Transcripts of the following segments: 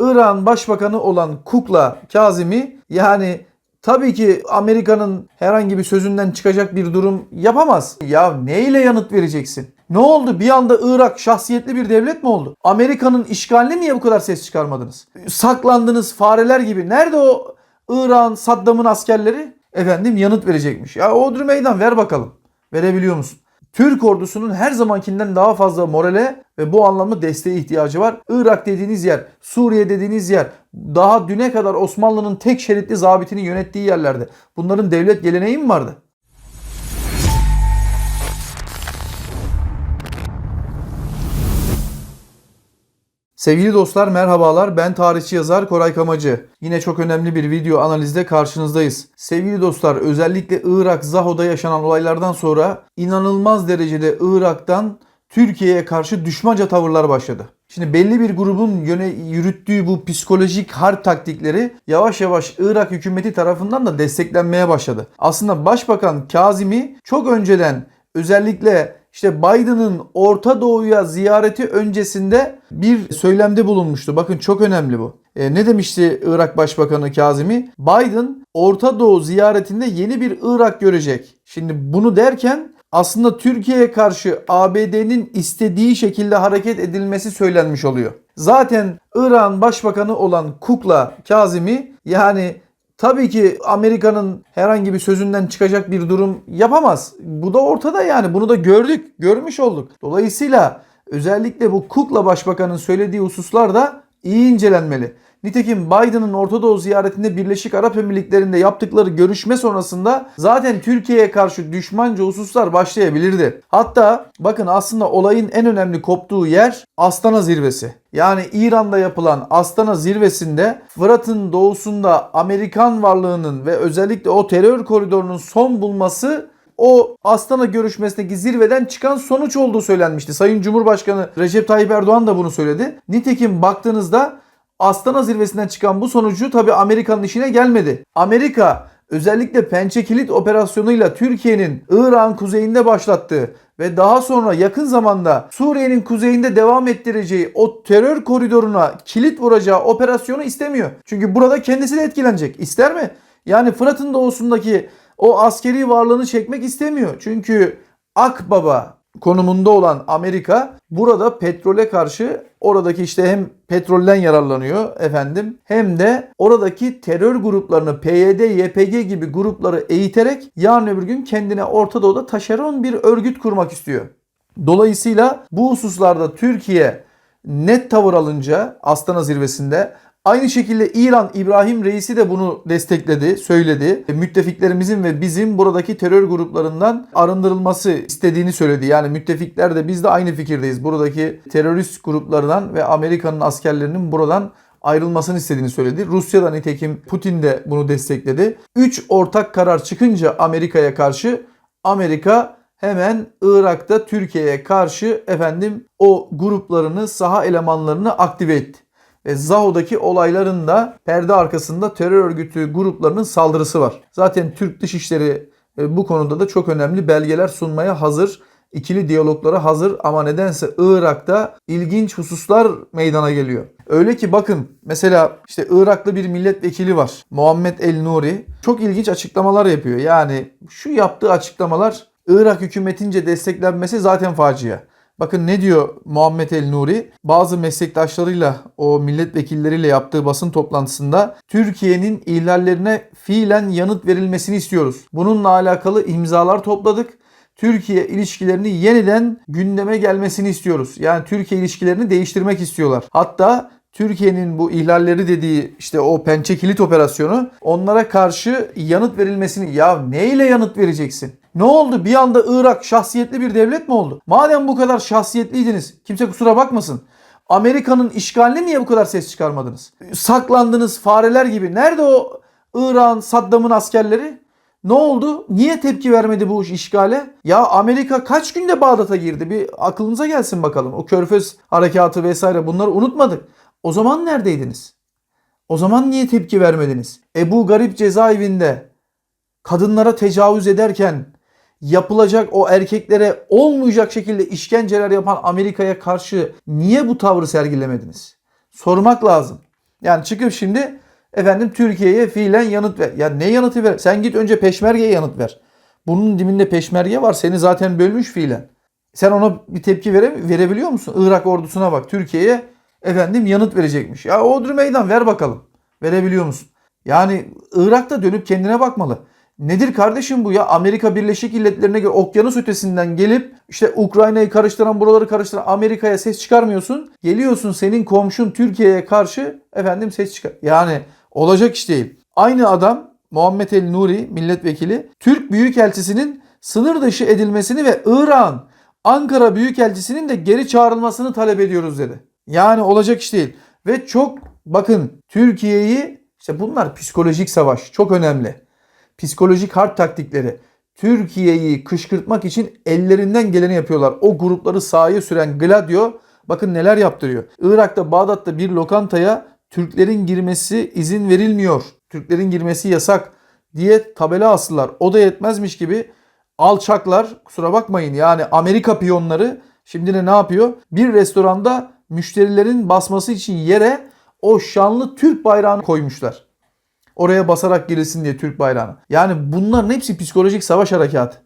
İran Başbakanı olan Kukla Kazimi yani tabii ki Amerika'nın herhangi bir sözünden çıkacak bir durum yapamaz. Ya neyle yanıt vereceksin? Ne oldu? Bir anda Irak şahsiyetli bir devlet mi oldu? Amerika'nın işgaline niye bu kadar ses çıkarmadınız? Saklandınız fareler gibi. Nerede o İran, Saddam'ın askerleri? Efendim yanıt verecekmiş. Ya Odri meydan ver bakalım. Verebiliyor musun? Türk ordusunun her zamankinden daha fazla morale ve bu anlamda desteğe ihtiyacı var. Irak dediğiniz yer, Suriye dediğiniz yer, daha düne kadar Osmanlı'nın tek şeritli zabitini yönettiği yerlerde. Bunların devlet geleneği mi vardı? Sevgili dostlar merhabalar ben tarihçi yazar Koray Kamacı. Yine çok önemli bir video analizde karşınızdayız. Sevgili dostlar özellikle Irak Zaho'da yaşanan olaylardan sonra inanılmaz derecede Irak'tan Türkiye'ye karşı düşmanca tavırlar başladı. Şimdi belli bir grubun yöne yürüttüğü bu psikolojik harp taktikleri yavaş yavaş Irak hükümeti tarafından da desteklenmeye başladı. Aslında Başbakan Kazimi çok önceden özellikle işte Biden'ın Orta Doğu'ya ziyareti öncesinde bir söylemde bulunmuştu. Bakın çok önemli bu. E, ne demişti Irak Başbakanı Kazimi? Biden Orta Doğu ziyaretinde yeni bir Irak görecek. Şimdi bunu derken aslında Türkiye'ye karşı ABD'nin istediği şekilde hareket edilmesi söylenmiş oluyor. Zaten İran Başbakanı olan Kukla Kazimi yani Tabii ki Amerika'nın herhangi bir sözünden çıkacak bir durum yapamaz. Bu da ortada yani. Bunu da gördük, görmüş olduk. Dolayısıyla özellikle bu Kukla Başbakan'ın söylediği hususlar da iyi incelenmeli. Nitekim Biden'ın Orta Doğu ziyaretinde Birleşik Arap Emirlikleri'nde yaptıkları görüşme sonrasında zaten Türkiye'ye karşı düşmanca hususlar başlayabilirdi. Hatta bakın aslında olayın en önemli koptuğu yer Astana zirvesi. Yani İran'da yapılan Astana zirvesinde Fırat'ın doğusunda Amerikan varlığının ve özellikle o terör koridorunun son bulması o Astana görüşmesindeki zirveden çıkan sonuç olduğu söylenmişti. Sayın Cumhurbaşkanı Recep Tayyip Erdoğan da bunu söyledi. Nitekim baktığınızda Astana zirvesinden çıkan bu sonucu tabi Amerika'nın işine gelmedi. Amerika özellikle Pençe Kilit operasyonuyla Türkiye'nin İran kuzeyinde başlattığı ve daha sonra yakın zamanda Suriye'nin kuzeyinde devam ettireceği o terör koridoruna kilit vuracağı operasyonu istemiyor. Çünkü burada kendisi de etkilenecek. İster mi? Yani Fırat'ın doğusundaki o askeri varlığını çekmek istemiyor. Çünkü Akbaba konumunda olan Amerika burada petrole karşı oradaki işte hem petrolden yararlanıyor efendim hem de oradaki terör gruplarını PYD, YPG gibi grupları eğiterek yarın öbür gün kendine Orta Doğu'da taşeron bir örgüt kurmak istiyor. Dolayısıyla bu hususlarda Türkiye net tavır alınca Astana zirvesinde Aynı şekilde İran İbrahim Reisi de bunu destekledi, söyledi. Müttefiklerimizin ve bizim buradaki terör gruplarından arındırılması istediğini söyledi. Yani müttefikler de biz de aynı fikirdeyiz. Buradaki terörist gruplardan ve Amerika'nın askerlerinin buradan ayrılmasını istediğini söyledi. Rusya da nitekim Putin de bunu destekledi. 3 ortak karar çıkınca Amerika'ya karşı Amerika hemen Irak'ta Türkiye'ye karşı efendim o gruplarını, saha elemanlarını aktive etti ve Zaho'daki olayların da perde arkasında terör örgütü gruplarının saldırısı var. Zaten Türk Dışişleri e, bu konuda da çok önemli belgeler sunmaya hazır. İkili diyaloglara hazır ama nedense Irak'ta ilginç hususlar meydana geliyor. Öyle ki bakın mesela işte Iraklı bir milletvekili var. Muhammed El Nuri. Çok ilginç açıklamalar yapıyor. Yani şu yaptığı açıklamalar Irak hükümetince desteklenmesi zaten facia. Bakın ne diyor Muhammed El Nuri? Bazı meslektaşlarıyla o milletvekilleriyle yaptığı basın toplantısında Türkiye'nin ihlallerine fiilen yanıt verilmesini istiyoruz. Bununla alakalı imzalar topladık. Türkiye ilişkilerini yeniden gündeme gelmesini istiyoruz. Yani Türkiye ilişkilerini değiştirmek istiyorlar. Hatta Türkiye'nin bu ihlalleri dediği işte o pençe kilit operasyonu onlara karşı yanıt verilmesini ya neyle yanıt vereceksin? Ne oldu? Bir anda Irak şahsiyetli bir devlet mi oldu? Madem bu kadar şahsiyetliydiniz, kimse kusura bakmasın. Amerika'nın işgaline niye bu kadar ses çıkarmadınız? Saklandınız fareler gibi. Nerede o İran, Saddam'ın askerleri? Ne oldu? Niye tepki vermedi bu işgale? Ya Amerika kaç günde Bağdat'a girdi? Bir aklınıza gelsin bakalım. O Körfez harekatı vesaire bunları unutmadık. O zaman neredeydiniz? O zaman niye tepki vermediniz? Ebu Garip cezaevinde kadınlara tecavüz ederken yapılacak o erkeklere olmayacak şekilde işkenceler yapan Amerika'ya karşı niye bu tavrı sergilemediniz? Sormak lazım. Yani çıkıp şimdi efendim Türkiye'ye fiilen yanıt ver. Ya ne yanıtı ver? Sen git önce peşmergeye yanıt ver. Bunun dibinde peşmerge var. Seni zaten bölmüş fiilen. Sen ona bir tepki vere, verebiliyor musun? Irak ordusuna bak. Türkiye'ye efendim yanıt verecekmiş. Ya Odri meydan ver bakalım. Verebiliyor musun? Yani Irak'ta dönüp kendine bakmalı. Nedir kardeşim bu ya? Amerika Birleşik Milletlerine göre okyanus ötesinden gelip işte Ukrayna'yı karıştıran buraları karıştıran Amerika'ya ses çıkarmıyorsun. Geliyorsun senin komşun Türkiye'ye karşı efendim ses çıkar. Yani olacak iş değil. Aynı adam Muhammed El Nuri milletvekili Türk Büyükelçisi'nin sınır dışı edilmesini ve İran Ankara Büyükelçisi'nin de geri çağrılmasını talep ediyoruz dedi. Yani olacak iş değil. Ve çok bakın Türkiye'yi işte bunlar psikolojik savaş çok önemli. Psikolojik harp taktikleri. Türkiye'yi kışkırtmak için ellerinden geleni yapıyorlar. O grupları sahaya süren Gladio bakın neler yaptırıyor. Irak'ta Bağdat'ta bir lokantaya Türklerin girmesi izin verilmiyor. Türklerin girmesi yasak diye tabela astılar. O da yetmezmiş gibi alçaklar kusura bakmayın yani Amerika piyonları şimdi ne yapıyor? Bir restoranda müşterilerin basması için yere o şanlı Türk bayrağını koymuşlar. Oraya basarak girilsin diye Türk bayrağını. Yani bunların hepsi psikolojik savaş harekatı.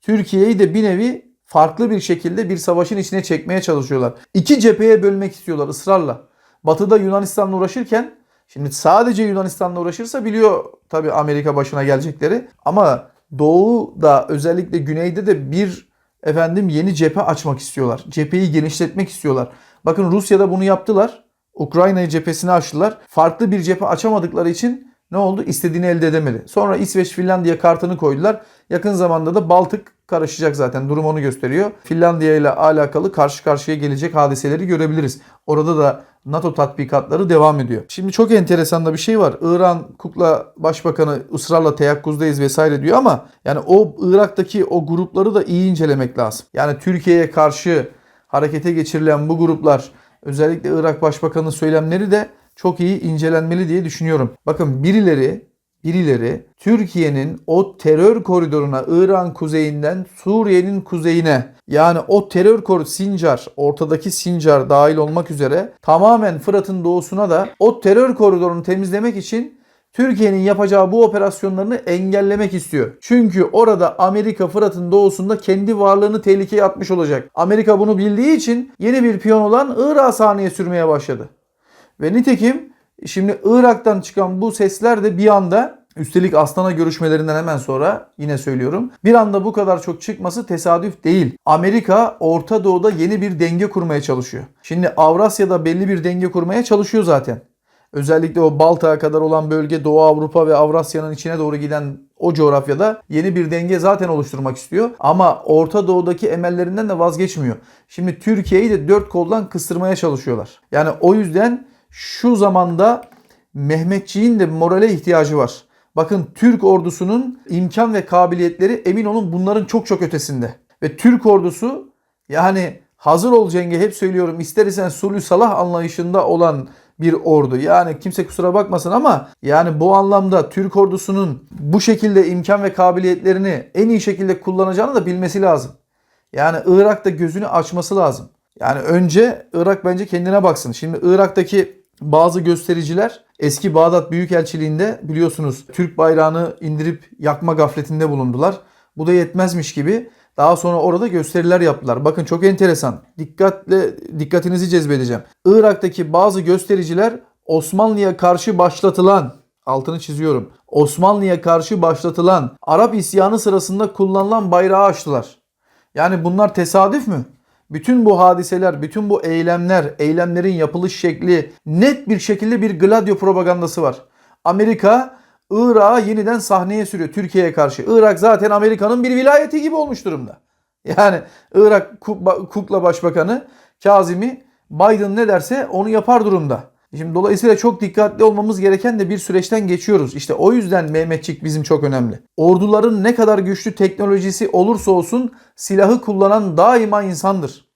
Türkiye'yi de bir nevi farklı bir şekilde bir savaşın içine çekmeye çalışıyorlar. İki cepheye bölmek istiyorlar ısrarla. Batı'da Yunanistan'la uğraşırken şimdi sadece Yunanistan'la uğraşırsa biliyor tabii Amerika başına gelecekleri. Ama Doğu'da özellikle güneyde de bir efendim yeni cephe açmak istiyorlar. Cepheyi genişletmek istiyorlar. Bakın Rusya'da bunu yaptılar. Ukrayna cephesini açtılar. Farklı bir cephe açamadıkları için ne oldu? İstediğini elde edemedi. Sonra İsveç Finlandiya kartını koydular. Yakın zamanda da Baltık karışacak zaten. Durum onu gösteriyor. Finlandiya ile alakalı karşı karşıya gelecek hadiseleri görebiliriz. Orada da NATO tatbikatları devam ediyor. Şimdi çok enteresan da bir şey var. İran Kukla Başbakanı ısrarla teyakkuzdayız vesaire diyor ama yani o Irak'taki o grupları da iyi incelemek lazım. Yani Türkiye'ye karşı harekete geçirilen bu gruplar özellikle Irak Başbakanı'nın söylemleri de çok iyi incelenmeli diye düşünüyorum. Bakın birileri birileri Türkiye'nin o terör koridoruna İran kuzeyinden Suriye'nin kuzeyine yani o terör koridoru Sincar, ortadaki Sincar dahil olmak üzere tamamen Fırat'ın doğusuna da o terör koridorunu temizlemek için Türkiye'nin yapacağı bu operasyonlarını engellemek istiyor. Çünkü orada Amerika Fırat'ın doğusunda kendi varlığını tehlikeye atmış olacak. Amerika bunu bildiği için yeni bir piyon olan Irak'ı sahneye sürmeye başladı. Ve nitekim şimdi Irak'tan çıkan bu sesler de bir anda üstelik Astana görüşmelerinden hemen sonra yine söylüyorum. Bir anda bu kadar çok çıkması tesadüf değil. Amerika Orta Doğu'da yeni bir denge kurmaya çalışıyor. Şimdi Avrasya'da belli bir denge kurmaya çalışıyor zaten. Özellikle o Baltık'a kadar olan bölge Doğu Avrupa ve Avrasya'nın içine doğru giden o coğrafyada yeni bir denge zaten oluşturmak istiyor. Ama Orta Doğu'daki emellerinden de vazgeçmiyor. Şimdi Türkiye'yi de dört koldan kıstırmaya çalışıyorlar. Yani o yüzden şu zamanda Mehmetçiğin de morale ihtiyacı var. Bakın Türk ordusunun imkan ve kabiliyetleri emin olun bunların çok çok ötesinde. Ve Türk ordusu yani hazır ol cenge hep söylüyorum ister isen sulü salah anlayışında olan bir ordu. Yani kimse kusura bakmasın ama yani bu anlamda Türk ordusunun bu şekilde imkan ve kabiliyetlerini en iyi şekilde kullanacağını da bilmesi lazım. Yani Irak'ta gözünü açması lazım. Yani önce Irak bence kendine baksın. Şimdi Irak'taki bazı göstericiler eski Bağdat Büyükelçiliğinde biliyorsunuz Türk bayrağını indirip yakma gafletinde bulundular. Bu da yetmezmiş gibi daha sonra orada gösteriler yaptılar. Bakın çok enteresan. Dikkatle dikkatinizi cezbedeceğim. Irak'taki bazı göstericiler Osmanlı'ya karşı başlatılan altını çiziyorum. Osmanlı'ya karşı başlatılan Arap isyanı sırasında kullanılan bayrağı açtılar. Yani bunlar tesadüf mü? Bütün bu hadiseler, bütün bu eylemler, eylemlerin yapılış şekli net bir şekilde bir gladio propagandası var. Amerika Irak'ı yeniden sahneye sürüyor Türkiye'ye karşı. Irak zaten Amerika'nın bir vilayeti gibi olmuş durumda. Yani Irak Kukla Başbakanı Kazimi Biden ne derse onu yapar durumda. Şimdi dolayısıyla çok dikkatli olmamız gereken de bir süreçten geçiyoruz. İşte o yüzden Mehmetçik bizim çok önemli. Orduların ne kadar güçlü teknolojisi olursa olsun silahı kullanan daima insandır.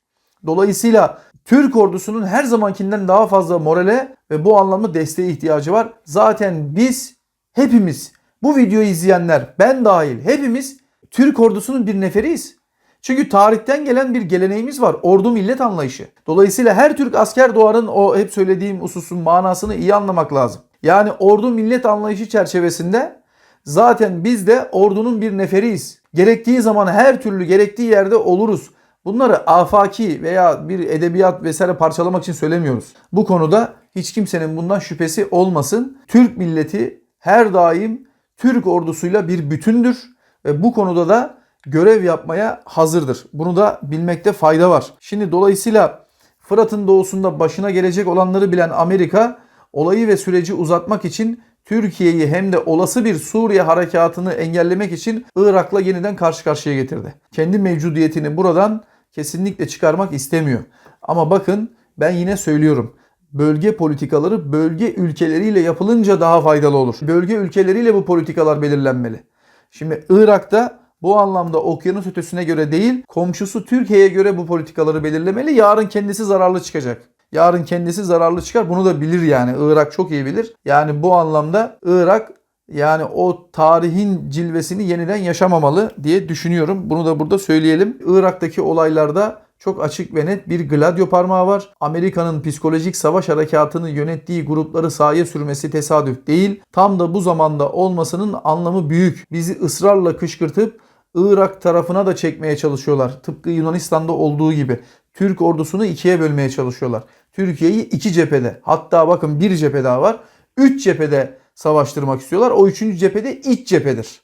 Dolayısıyla Türk ordusunun her zamankinden daha fazla morale ve bu anlamda desteğe ihtiyacı var. Zaten biz hepimiz bu videoyu izleyenler ben dahil hepimiz Türk ordusunun bir neferiyiz. Çünkü tarihten gelen bir geleneğimiz var. Ordu millet anlayışı. Dolayısıyla her Türk asker doğarın o hep söylediğim hususun manasını iyi anlamak lazım. Yani ordu millet anlayışı çerçevesinde zaten biz de ordunun bir neferiyiz. Gerektiği zaman her türlü gerektiği yerde oluruz. Bunları afaki veya bir edebiyat vesaire parçalamak için söylemiyoruz. Bu konuda hiç kimsenin bundan şüphesi olmasın. Türk milleti her daim Türk ordusuyla bir bütündür ve bu konuda da görev yapmaya hazırdır. Bunu da bilmekte fayda var. Şimdi dolayısıyla Fırat'ın doğusunda başına gelecek olanları bilen Amerika olayı ve süreci uzatmak için Türkiye'yi hem de olası bir Suriye harekatını engellemek için Irak'la yeniden karşı karşıya getirdi. Kendi mevcudiyetini buradan kesinlikle çıkarmak istemiyor. Ama bakın ben yine söylüyorum. Bölge politikaları bölge ülkeleriyle yapılınca daha faydalı olur. Bölge ülkeleriyle bu politikalar belirlenmeli. Şimdi Irak'ta bu anlamda okyanus ötesine göre değil, komşusu Türkiye'ye göre bu politikaları belirlemeli. Yarın kendisi zararlı çıkacak. Yarın kendisi zararlı çıkar. Bunu da bilir yani. Irak çok iyi bilir. Yani bu anlamda Irak yani o tarihin cilvesini yeniden yaşamamalı diye düşünüyorum. Bunu da burada söyleyelim. Irak'taki olaylarda çok açık ve net bir gladyo parmağı var. Amerika'nın psikolojik savaş harekatını yönettiği grupları sahaya sürmesi tesadüf değil. Tam da bu zamanda olmasının anlamı büyük. Bizi ısrarla kışkırtıp Irak tarafına da çekmeye çalışıyorlar. Tıpkı Yunanistan'da olduğu gibi. Türk ordusunu ikiye bölmeye çalışıyorlar. Türkiye'yi iki cephede hatta bakın bir cephe daha var. Üç cephede savaştırmak istiyorlar. O üçüncü cephede iç cephedir.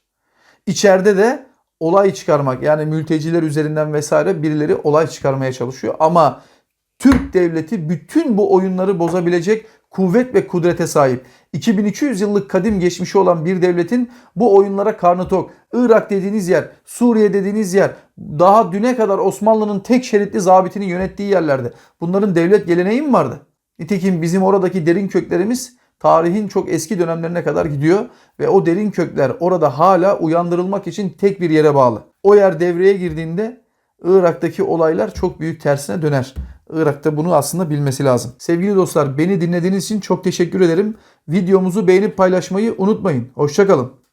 İçeride de olay çıkarmak yani mülteciler üzerinden vesaire birileri olay çıkarmaya çalışıyor. Ama Türk devleti bütün bu oyunları bozabilecek kuvvet ve kudrete sahip. 2200 yıllık kadim geçmişi olan bir devletin bu oyunlara karnı tok. Irak dediğiniz yer, Suriye dediğiniz yer, daha düne kadar Osmanlı'nın tek şeritli zabitini yönettiği yerlerde. Bunların devlet geleneği mi vardı? Nitekim bizim oradaki derin köklerimiz tarihin çok eski dönemlerine kadar gidiyor ve o derin kökler orada hala uyandırılmak için tek bir yere bağlı. O yer devreye girdiğinde Irak'taki olaylar çok büyük tersine döner. Irak'ta bunu aslında bilmesi lazım. Sevgili dostlar beni dinlediğiniz için çok teşekkür ederim. Videomuzu beğenip paylaşmayı unutmayın. Hoşçakalın.